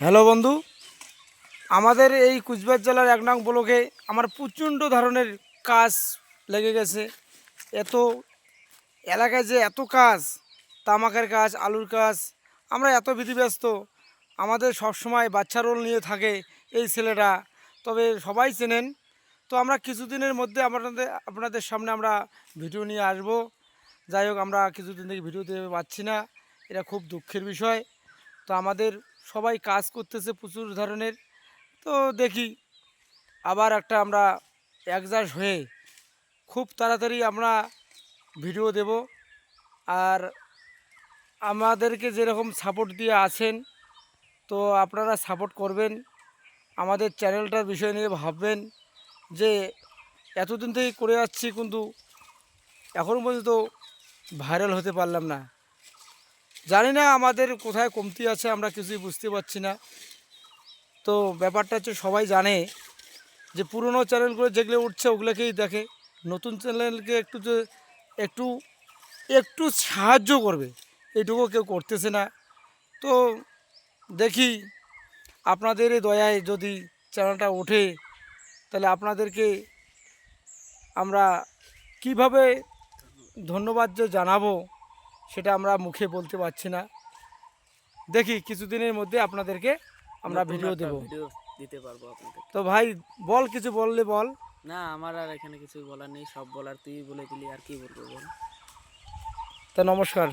Hello বন্ধু। আমাদের এই কুচবিহার জেলার এক নং ব্লকে আমার প্রচণ্ড ধরনের কাজ লেগে গেছে। এত এলাকায় যে এত কাজ, তামাকের কাজ, আলুর কাজ, আমরা এত বিধিব্যস্ত। আমাদের সবসময় বাচ্চা রোল নিয়ে থাকে এই ছেলেটা তবে সবাই চেনেন। তো আমরা কিছুদিনের মধ্যে আপনাদের আপনাদের সামনে আমরা ভিডিও নিয়ে আসব। যাই হোক, আমরা কিছুদিন থেকে ভিডিও দিতে পারছি না। এটা খুব দুঃখের বিষয়। তো আমাদের সবাই কাজ করতেছে প্রচুর ধরনের। তো দেখি, আবার একটা আমরা একজাস্ট হয়ে খুব তাড়াতাড়ি আমরা ভিডিও দেব। আর আমাদেরকে যেরকম সাপোর্ট দিয়ে আছেন, তো আপনারা সাপোর্ট করবেন, আমাদের চ্যানেলটার বিষয় নিয়ে ভাববেন যে এতদিন থেকে করে যাচ্ছি কিন্তু এখনও পর্যন্ত ভাইরাল হতে পারলাম না। জানি না আমাদের কোথায় কমতি আছে, আমরা কিছুই বুঝতে পারছি না। তো ব্যাপারটা হচ্ছে সবাই জানে যে পুরনো চ্যানেলগুলো যেগুলো উঠছে ওগুলোকেই দেখে। নতুন চ্যানেলকে একটু যে একটু একটু সাহায্য করবে এইটুকু কেউ করতেছে না। তো দেখি আপনাদের দয়ায় যদি চ্যানেলটা ওঠে, তাহলে আপনাদেরকে আমরা কীভাবে ধন্যবাদ যে জানাব। সেটা আমরা মুখে বলতে পারছি না। দেখি কিছুদিনের মধ্যে আপনাদেরকে আমরা ভিডিও দেবো। দিতে পারব আপনাদের। তো ভাই বল কিছু বললে বল। না আমার আর এখানে কিছু বলার নেই সব বলার তুই বলে দিলি আর কি বলব বল? তো নমস্কার।